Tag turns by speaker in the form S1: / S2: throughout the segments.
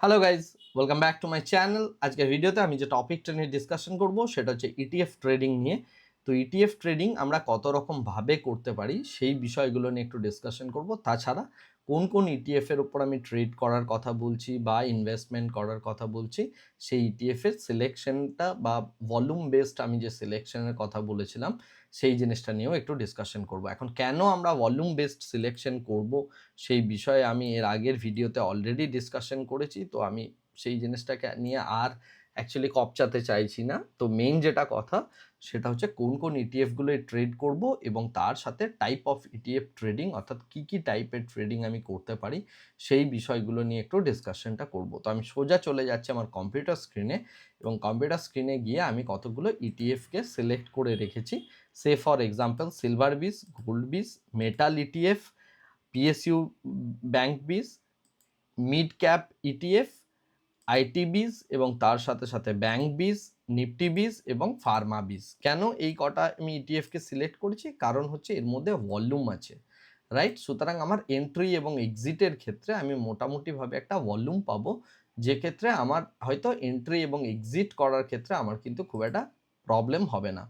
S1: Hello guys welcome back to my channel আজকের ভিডিওতে আমি যে টপিকটা নিয়ে ডিসকাশন করব, সেটা হচ্ছে ইটিএফ ট্রেডিং নিয়ে। তো ইটিএফ ট্রেডিং আমরা কত রকম ভাবে করতে পারি, সেই বিষয়গুলো নিয়ে একটু ডিসকাশন করব। তাছাড়া কোন কোন ইটিএফ এর উপর আমি ট্রেড করার কথা বলছি বা ইনভেস্টমেন্ট করার কথা বলছি, সেই ইটিএফ এর সিলেকশনটা বা ভলিউম বেসড আমি যে সিলেকশনের কথা বলেছিলাম সেই জিনিসটা নিয়েও একটু ডিসকাশন করব। এখন কেন আমরা ভলিউম বেসড সিলেকশন করব সেই বিষয়ে আমি এর আগের ভিডিওতে অলরেডি ডিসকাশন করেছি, তো আমি সেই জিনিসটাকে নিয়ে আর অ্যাকচুয়ালি কপচাতে চাইছি না। তো মেইন যেটা কথা, সেটা হচ্ছে কোন কোন E ইটিএফগুলো ট্রেড করব এবং তার সাথে টাইপ অফ ইটিএফ ট্রেডিং অর্থাৎ কী কী টাইপের ট্রেডিং আমি করতে পারি, সেই বিষয়গুলো নিয়ে একটু ডিসকাশনটা করব। তো আমি সোজা চলে যাচ্ছি আমার কম্পিউটার স্ক্রিনে এবং কম্পিউটার স্ক্রিনে গিয়ে আমি কতগুলো E ইটিএফকে সিলেক্ট করে রেখেছি say for example silver bees gold bees metal ETF, PSU bank bees mid cap ETF, IT bees এবং তার সাথে সাথে ব্যাংক বিজ নিফটি বিজ এবং ফার্মা বিজ কেন এই কটা আমি ইটিএফকে সিলেক্ট করেছি? কারণ হচ্ছে এর মধ্যে ভলিউম আছে, রাইট? সুতরাং আমার এন্ট্রি এবং এক্সিটের ক্ষেত্রে আমি মোটামুটিভাবে একটা ভলিউম পাবো, যে ক্ষেত্রে আমার হয়তো এন্ট্রি এবং এক্সিট করার ক্ষেত্রে আমার কিন্তু খুব একটা প্রবলেম হবে না।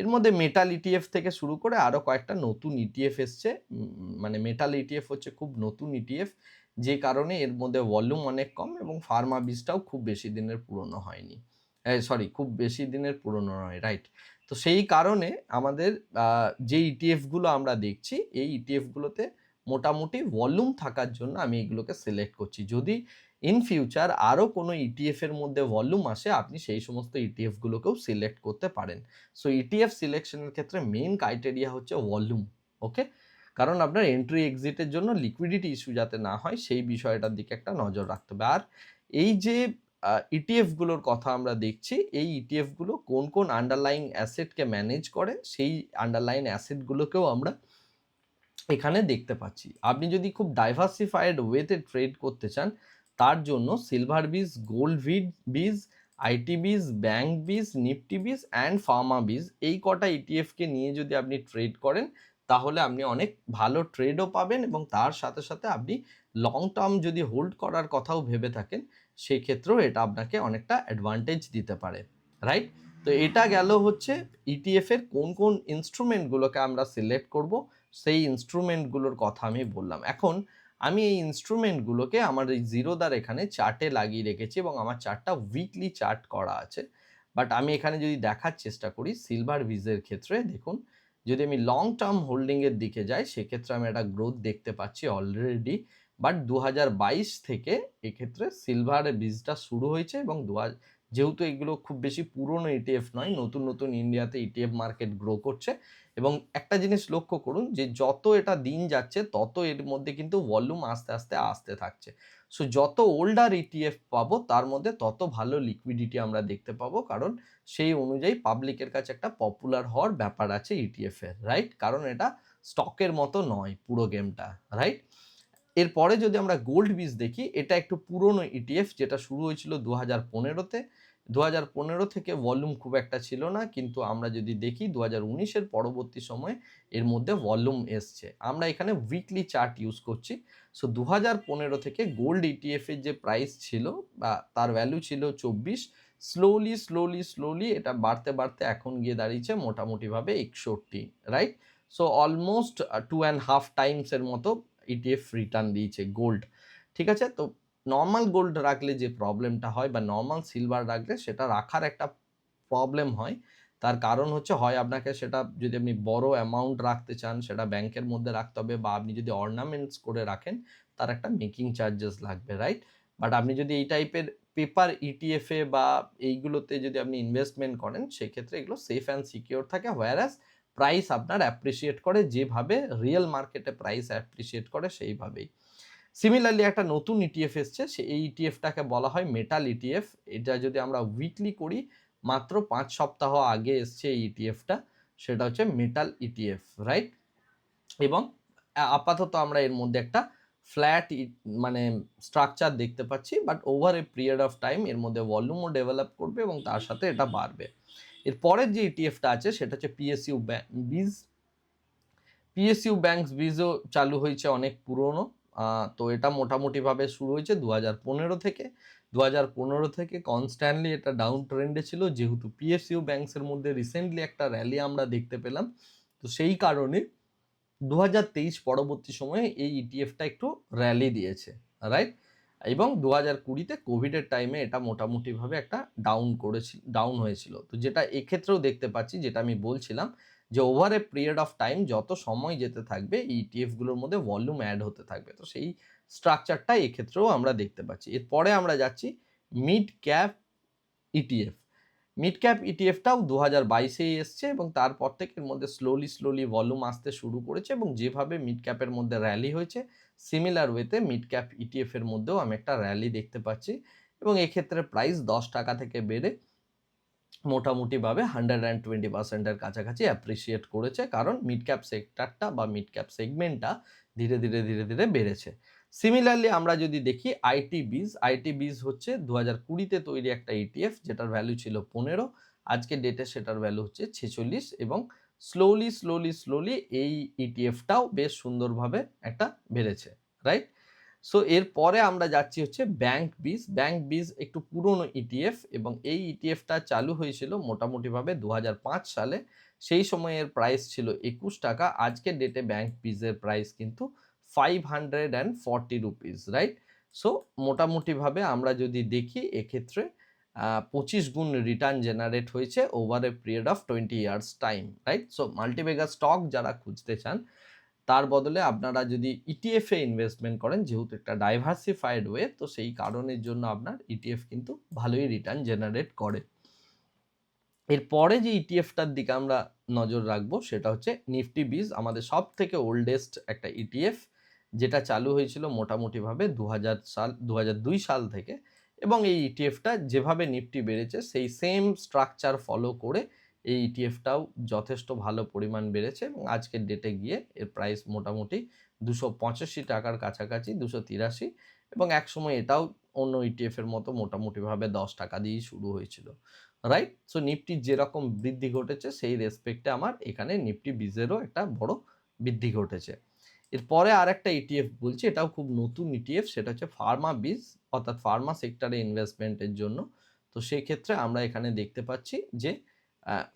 S1: এর মধ্যে মেটাল ইটিএফ থেকে শুরু করে আরও কয়েকটা নতুন ইটিএফ এসছে। মানে মেটাল ইটিএফ হচ্ছে খুব নতুন ইটিএফ যে কারণে এর মধ্যে ভলিউম অনেক কম এবং ফার্মা বীজটাও খুব বেশি দিনের পুরনো হয়নি। সরি খুব বেশি দিনের পুরনো নয় রাইট তো সেই কারণে আমাদের যে ইটিএফগুলো আমরা দেখছি, এই ইটিএফগুলোতে মোটামুটি ভলিউম থাকার জন্য আমি এগুলোকে সিলেক্ট করছি। যদি ইন ফিউচার আরও কোনো ইটিএফ এর মধ্যে ভলিউম আসে, আপনি সেই সমস্ত ইটিএফগুলোকেও সিলেক্ট করতে পারেন। সো ইটিএফ সিলেকশনের ক্ষেত্রে মেইন ক্রাইটেরিয়া হচ্ছে ভলিউম ওকে কারণ আপনার এন্ট্রি এক্সিটের জন্য লিকুইডিটি ইস্যু যাতে না হয়, সেই বিষয়টার দিকে একটা নজর রাখতে হবে। আর এই যে ইটিএফগুলোর কথা আমরা দেখছি, এই ইটিএফগুলো কোন কোন আন্ডারলাইন অ্যাসেটকে ম্যানেজ করে সেই আন্ডারলাইন অ্যাসেটগুলোকেও আমরা এখানে দেখতে পাচ্ছি। আপনি যদি খুব ডাইভার্সিফাইড ওয়েতে ট্রেড করতে চান তার জন্য silver bees gold ভিড bees IT bees bank bees Nifty bees and pharma bees এই কটা ইটিএফকে নিয়ে যদি আপনি ট্রেড করেন, তাহলে আপনি অনেক ভালো ট্রেডও পাবেন এবং তার সাথে সাথে আপনি লং টার্ম যদি হোল্ড করার কথাও ভেবে থাকেন সেই ক্ষেত্রেও এটা আপনাকে অনেকটা অ্যাডভান্টেজ দিতে পারে রাইট তো এটা গেল হচ্ছে ইটিএফ এর কোন কোন ইনস্ট্রুমেন্টগুলোকে আমরা সিলেক্ট করব, সেই ইনস্ট্রুমেন্টগুলোর কথা আমি বললাম। এখন আমি এই ইনস্ট্রুমেন্টগুলোকে আমার এই জিরোদার এখানে চার্টে লাগিয়ে রেখেছি এবং আমার চার্টটা উইকলি চার্ট করা আছে। বাট আমি এখানে যদি দেখার চেষ্টা করি সিলভার ভিজের ক্ষেত্রে দেখুন, যদি আমি লং টার্ম হোল্ডিংয়ের দিকে যাই, সেক্ষেত্রে আমি একটা গ্রোথ দেখতে পাচ্ছি অলরেডি বাট দু হাজার বাইশ থেকে এক্ষেত্রে সিলভার বীজটা শুরু হয়েছে এবং দু হাজার যেহেতু এগুলো খুব বেশি পুরনো ইটিএফ নয়, নতুন নতুন ইন্ডিয়াতে ইটিএফ মার্কেট গ্রো করছে। এবং একটা জিনিস লক্ষ্য করুন যে, যত এটা দিন যাচ্ছে, তত এর মধ্যে কিন্তু ভলিউম আস্তে আস্তে, আসতে থাকছে। সো যত ওল্ডার ইটিএফ পাবো, তার মধ্যে তত ভালো লিকুইডিটি আমরা দেখতে পাবো। কারণ সেই অনুযায়ী পাবলিকের কাছে একটা পপুলার হওয়ার ব্যাপার আছে ইটিএফ এর রাইট কারণ এটা স্টকের মতো নয় পুরো গেমটা রাইট এরপরে যদি আমরা গোল্ড বীজ দেখি, এটা একটু পুরনো ইটিএফ যেটা শুরু হয়েছিল দু হাজার পনেরোতে। দু হাজার পনেরো থেকে ভলিউম খুব একটা ছিল না, কিন্তু আমরা যদি দেখি দু হাজার পরবর্তী সময়ে এর মধ্যে ভলিউম এসছে। আমরা এখানে উইকলি চার্ট ইউজ করছি। সো দু থেকে গোল্ড ইটিএফ এর যে প্রাইস ছিল বা তার ভ্যালু ছিল চব্বিশ স্লোলি স্লোলি স্লোলি এটা বাড়তে বাড়তে এখন গিয়ে দাঁড়িয়েছে মোটামুটিভাবে একষট্টি right so almost two and half টাইমসের মতো ইটিএফ রিটার্ন দিয়েছে গোল্ড ঠিক আছে? তো নর্মাল গোল্ড রাখলে যে প্রবলেমটা হয় বা নর্মাল সিলভার রাখলে সেটা রাখার একটা প্রবলেম হয়। তার কারণ হচ্ছে, হয় আপনাকে সেটা যদি আপনি বড় অ্যামাউন্ট রাখতে চান, সেটা ব্যাংকের মধ্যে রাখতে হবে বা আপনি যদি অর্নামেন্টস করে রাখেন, তার একটা মেকিং চার্জেস লাগবে রাইট বাট আপনি যদি এই টাইপের পেপার ইটিএফে বা এইগুলোতে যদি আপনি ইনভেস্টমেন্ট করেন, সেক্ষেত্রে এগুলো সেফ অ্যান্ড সিকিওর থাকে। হোয়ারাস প্রাইস আপনার অ্যাপ্রিসিয়েট করে, যেভাবে রিয়েল মার্কেটে প্রাইস অ্যাপ্রিসিয়েট করে, সেইভাবেই। সিমিলারলি একটা নতুন ইটিএফ এসছে, সে এই ইটিএফটাকে বলা হয় মেটাল ইটিএফ এটা যদি আমরা উইকলি করি, মাত্র পাঁচ সপ্তাহ আগে এসছে এই ইটিএফটা সেটা হচ্ছে মেটাল ইটিএফ রাইট এবং আপাতত আমরা এর মধ্যে একটা ফ্ল্যাট মানে স্ট্রাকচার দেখতে পাচ্ছি but over a period of time এর মধ্যে ভলিউমও ডেভেলপ করবে এবং তার সাথে এটা বাড়বে। এর পরের যে ইটিএফটা আছে, সেটা হচ্ছে পিএসইউ বিজ পিএসইউ ব্যাংকস বিজও চালু হয়েছে অনেক পুরনো। তো এটা মোটামুটিভাবে শুরু হয়েছে দু হাজার পনেরো থেকে। দু হাজার পনেরো থেকে কনস্ট্যান্টলি এটা ডাউন ট্রেন্ডে ছিল, যেহেতু পিএসইউ ব্যাংকসের মধ্যে রিসেন্টলি একটা র্যালি আমরা দেখতে পেলাম। তো সেই কারণে দু হাজার তেইশ পরবর্তী সময়ে এই ইটিএফটা একটু র্যালি দিয়েছে রাইট এবং দু হাজার কুড়িতে কোভিডের টাইমে এটা মোটামুটিভাবে একটা ডাউন করেছিল ডাউন হয়েছিল। তো যেটা এক্ষেত্রেও দেখতে পাচ্ছি, যেটা আমি বলছিলাম যে over a period of time যত সময় যেতে থাকবে ইটিএফগুলোর মধ্যে ভলিউম অ্যাড হতে থাকবে। তো সেই স্ট্রাকচারটা এক্ষেত্রেও আমরা দেখতে পাচ্ছি। এরপরে আমরা যাচ্ছি mid cap ETF mid cap ইটিএফটাও দু হাজার বাইশেই এসছে এবং তারপর থেকে এর মধ্যে স্লোলি স্লোলি ভলিউম আসতে শুরু করেছে এবং যেভাবে মিড ক্যাপের মধ্যে র্যালি হয়েছে সিমিলার ওয়েতে মিড ক্যাপ ইটিএফ এর মধ্যেও আমি একটা র্যালি দেখতে পাচ্ছি। এবং এক্ষেত্রে প্রাইস দশ টাকা থেকে বেড়ে মোটামুটিভাবে হান্ড্রেড অ্যান্ড টোয়েন্টি পার্সেন্টের কাছাকাছি অ্যাপ্রিসিয়েট করেছে। কারণ মিড ক্যাপ সেক্টরটা বা মিড ক্যাপ সেগমেন্টটা ধীরে ধীরে ধীরে ধীরে বেড়েছে। সিমিলারলি আমরা যদি দেখি আইটি বিজ আইটি বিজ হচ্ছে দু হাজার কুড়িতে তৈরি একটা ইটিএফ যেটার ভ্যালু ছিল পনেরো। আজকে ডেটে সেটার ভ্যালু হচ্ছে ছেচল্লিশ এবং স্লোলি স্লোলি স্লোলি এই ইটিএফটাও বেশ সুন্দরভাবে একটা বেড়েছে রাইট সো এরপরে আমরা যাচ্ছি হচ্ছে ব্যাংক বিজ ব্যাংক বিজ একটু পুরনো ইটিএফ এবং এই ইটিএফটা চালু হয়েছিল মোটামুটিভাবে দু হাজার পাঁচ সালে। সেই সময়ের প্রাইস ছিল একুশ টাকা, আজকের ডেটে ব্যাংক বিজের প্রাইস কিন্তু five hundred and forty rupees right so মোটামুটিভাবে আমরা যদি দেখি, এক্ষেত্রে পঁচিশ গুণ রিটার্ন জেনারেট হয়েছে over a period of twenty years time right so multibagger stock যারা খুঁজতে চান তার বদলে আপনারা যদি ইটিএফ এ ইনভেস্টমেন্ট করেন, যেহেতু একটা ডাইভার্সিফাইড ওয়ে তো সেই কারণের জন্য আপনার ইটিএফ কিন্তু ভালোই রিটার্ন জেনারেট করে। এরপরে যে ইটিএফটার দিকে আমরা নজর রাখব, সেটা হচ্ছে নিফটি বিজ আমাদের সব থেকে ওল্ডেস্ট একটা ইটিএফ যেটা চালু হয়েছিল মোটামুটিভাবে দু হাজার সাল দু হাজার দুই সাল থেকে। এবং এই ইটিএফটা যেভাবে নিফটি বেড়েছে, সেই সেম স্ট্রাকচার ফলো করে এই ইটিএফটাও যথেষ্ট ভালো পরিমাণ বেড়েছে এবং আজকের ডেটে গিয়ে এর প্রাইস মোটামুটি দুশো পঁচাশি টাকার কাছাকাছি, দুশো তিরাশি এবং একসময় এটাও অন্য ইটিএফের মতো মোটামুটিভাবে দশ টাকা দিয়েই শুরু হয়েছিল রাইট সো নিফটির যেরকম বৃদ্ধি ঘটেছে, সেই রেসপেক্টে আমার এখানে নিফটি বিজেরও একটা বড় বৃদ্ধি ঘটেছে। এরপরে আর একটা ইটিএফ বলছি, এটাও খুব নতুন ইটিএফ সেটা হচ্ছে ফার্মা বিজ অর্থাৎ ফার্মা সেক্টরে ইনভেস্টমেন্টের জন্য। তো সেই ক্ষেত্রে আমরা এখানে দেখতে পাচ্ছি যে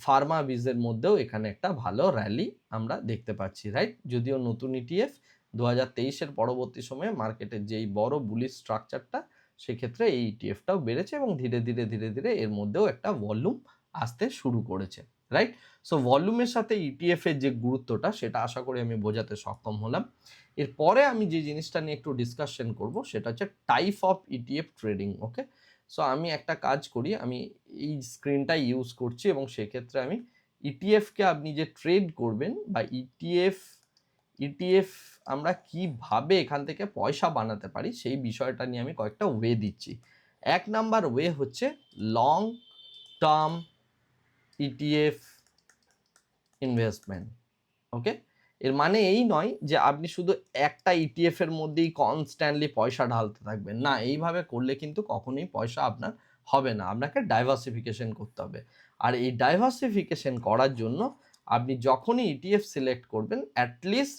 S1: ফার্মা বীজের মধ্যেও এখানে একটা ভালো র্যালি আমরা দেখতে পাচ্ছি রাইট যদিও নতুন ইটিএফ দু হাজার তেইশের পরবর্তী সময়ে মার্কেটের যেই বড় বুলিশ স্ট্রাকচারটা সেক্ষেত্রে এই ইটিএফটাও বেড়েছে এবং ধীরে ধীরে ধীরে ধীরে এর মধ্যেও একটা ভলিউম আসতে শুরু করেছে রাইট সো ভলিউমের সাথে ইটিএফ এর যে গুরুত্বটা, সেটা আশা করি আমি বোঝাতে সক্ষম হলাম। এরপরে আমি যে জিনিসটা নিয়ে একটু ডিসকাশন করব, সেটা হচ্ছে type of ETF trading okay so আমি একটা কাজ করি, আমি এই স্ক্রিনটা ইউজ করছি এবং সেক্ষেত্রে আমি ইটিএফকে আপনি যে ট্রেড করবেন বা ইটিএফ ইটিএফ আমরা কীভাবে এখান থেকে পয়সা বানাতে পারি সেই বিষয়টা নিয়ে আমি কয়েকটা ওয়ে দিচ্ছি। এক নাম্বার ওয়ে হচ্ছে long term ETF investment okay এর মানে এই নয় যে আপনি শুধু একটা ইটিএফ এর মধ্যেই কনস্ট্যান্টলি পয়সা ঢালতে থাকবেন। না, এইভাবে করলে কিন্তু কখনোই পয়সা আপনার হবে না। আপনাকে ডাইভার্সিফিকেশন করতে হবে। আর এই ডাইভার্সিফিকেশন করার জন্য আপনি যখনই ইটিএফ সিলেক্ট করবেন at least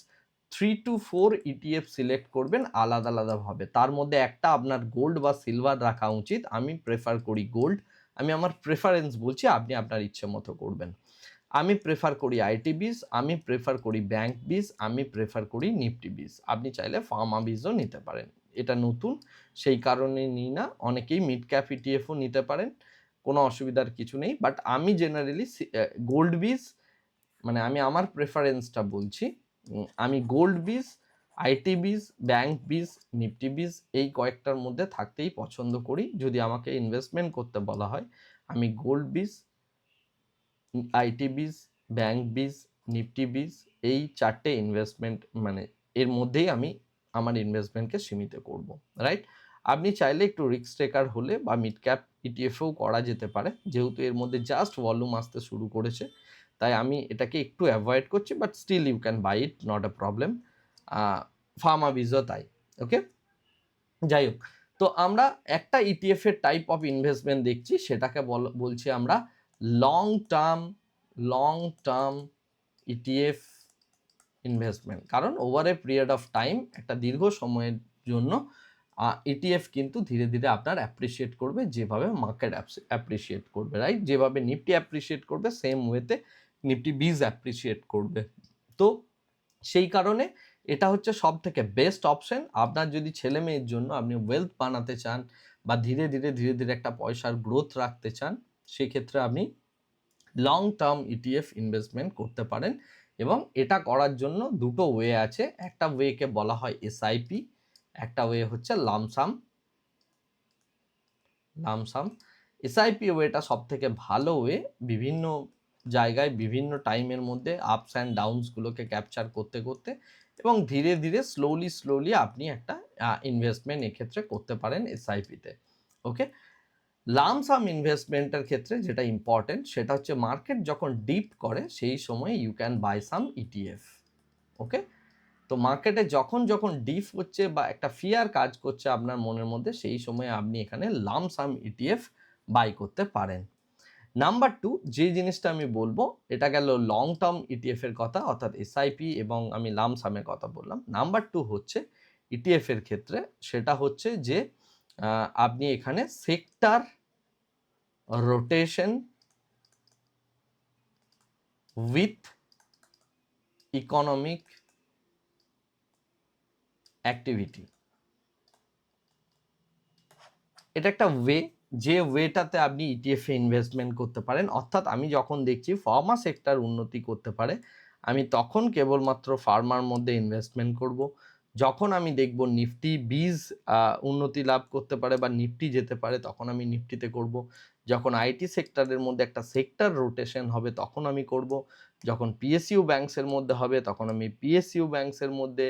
S1: three to four ETF select করবেন আলাদা আলাদাভাবে তার মধ্যে একটা আপনার গোল্ড বা সিলভার রাখা উচিত। আমি প্রেফার করি গোল্ড আমি আমার প্রেফারেন্স বলছি আপনি আপনার ইচ্ছে মতো করবেন। আমি প্রেফার করি আইটি বিজ আমি প্রেফার করি ব্যাংক বিজ আমি প্রেফার করি নিফটি বিজ আপনি চাইলে ফার্মা বিজও নিতে পারেন। এটা নতুন, সেই কারণে নিই না। অনেকেই মিড ক্যাপ ইটিএফও নিতে পারেন, কোনো অসুবিধার কিছু নেই। বাট আমি জেনারেলি গোল্ড বিজ মানে আমি আমার প্রেফারেন্সটা বলছি আমি gold bees IT bees bank bees Nifty bees এই কয়েকটার মধ্যে থাকতেই পছন্দ করি। যদি আমাকে ইনভেস্টমেন্ট করতে বলা হয়, আমি gold bees IT bees bank bees Nifty bees এই চারটে ইনভেস্টমেন্ট মানে এর মধ্যেই আমি আমার ইনভেস্টমেন্টকে সীমিত করব রাইট আপনি চাইলে একটু রিস্ক টেকার হলে বা মিড ক্যাপ ইটিএফও করা যেতে পারে, যেহেতু এর মধ্যে জাস্ট ভলিউম আসতে শুরু করেছে, তাই আমি এটাকে একটু অ্যাভয়েড করছি but still you can buy it not a problem pharma বিজও তাই ওকে যাই হোক, তো আমরা একটা ইটিএফ এর টাইপ অফ ইনভেস্টমেন্ট দেখছি, সেটাকে বলছি আমরা long term long term ETF investment কারণ over a period of time একটা দীর্ঘ সময়ের জন্য ইটিএফ কিন্তু ধীরে ধীরে আপনার অ্যাপ্রিসিয়েট করবে যেভাবে মার্কেট অ্যাপ্রিসিয়েট করবে রাইট যেভাবে নিফটি অ্যাপ্রিসিয়েট করবে সেম ওয়েতে নিফটি বিজ অ্যাপ্রিসিয়েট করবে। তো সেই কারণে এটা হচ্ছে সব থেকে বেস্ট অপশন আপনার যদি ছেলে মেয়ের জন্য আপনি ওয়েলথ বানাতে চান বা ধীরে ধীরে ধীরে ধীরে একটা পয়সার গ্রোথ রাখতে চান সেক্ষেত্রে আপনি লং টার্ম ইটিএফ ইনভেস্টমেন্ট করতে পারেন এবং এটা করার জন্য দুটো ওয়ে আছে। একটা ওয়েকে বলা হয় এসআইপি একটা ওয়ে হচ্ছে লামসাম লামসাম এসআইপি ওয়েটা সব থেকে ভালো ওয়ে বিভিন্ন জায়গায়, বিভিন্ন টাইমের মধ্যে আপস অ্যান্ড ডাউনসগুলোকে ক্যাপচার করতে করতে এবং ধীরে ধীরে স্লোলি স্লোলি আপনি একটা ইনভেস্টমেন্ট এক্ষেত্রে করতে পারেন এসআইপিতে ওকে লামসাম ইনভেস্টমেন্টের ক্ষেত্রে যেটা ইম্পর্টেন্ট সেটা হচ্ছে মার্কেট যখন ডিপ করে, সেই সময় you can buy some ETF okay তো মার্কেটে যখন যখন ডিপ হচ্ছে বা একটা ফিয়ার কাজ করছে আপনার মনের মধ্যে, সেই সময় আপনি এখানে লামসাম ইটিএফ বাই করতে পারেন। নাম্বার টু যে জিনিসটা আমি বলব, এটা গেল লং টার্ম ইটিএফ এর কথা, অর্থাৎ এসআইপি এবং আমি লামসামের কথা বললাম। নাম্বার টু হচ্ছে ইটিএফ এর ক্ষেত্রে, সেটা হচ্ছে যে আপনি এখানে sector rotation with economic activity এটা একটা ওয়ে যে ওয়েটাতে আপনি ইটিএফ এ ইনভেস্টমেন্ট করতে পারেন, অর্থাৎ আমি যখন দেখছি ফার্মা সেক্টর উন্নতি করতে পারে, আমি তখন কেবলমাত্র ফার্মার মধ্যে ইনভেস্টমেন্ট করব। যখন আমি দেখব নিফটি বীজ উন্নতি লাভ করতে পারে বা নিফটি যেতে পারে, তখন আমি নিফটিতে করব। যখন আইটি সেক্টরের মধ্যে একটা সেক্টর রোটেশন হবে, তখন আমি করব। যখন পিএসইউ ব্যাংকসের মধ্যে হবে, তখন আমি পিএসইউ ব্যাংকসের মধ্যে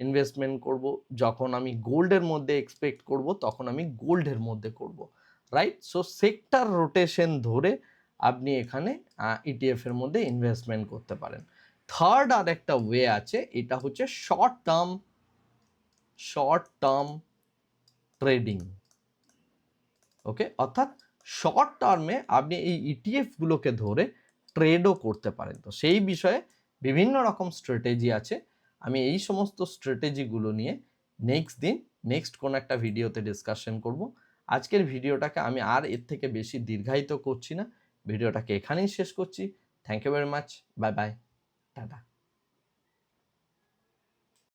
S1: ইনভেস্টমেন্ট করব। যখন আমি গোল্ডের মধ্যে এক্সপেক্ট করব, তখন আমি গোল্ডের মধ্যে করব। রাইট সো সেক্টর রোটেশন ধরে আপনি এখানে ইটিএফ এর মধ্যে ইনভেস্টমেন্ট করতে পারেন। থার্ড আর একটা ওয়ে আছে, এটা হচ্ছে short term short term trading okay অর্থাৎ শর্ট টার্মে আপনি এই ইটিএফ গুলোকে ধরে ট্রেডও করতে পারেন। তো সেই বিষয়ে বিভিন্ন রকম স্ট্র্যাটেজি আছে। আমি এই সমস্ত স্ট্র্যাটেজিগুলো নিয়ে নেক্সট দিন নেক্সট কোনো একটা ভিডিওতে ডিসকাশন করব। আজকের ভিডিওটাকে আমি আর এর থেকে বেশি দীর্ঘায়িত করছি না। ভিডিওটাকে এখানেই শেষ করছি। Thank you very much bye bye tata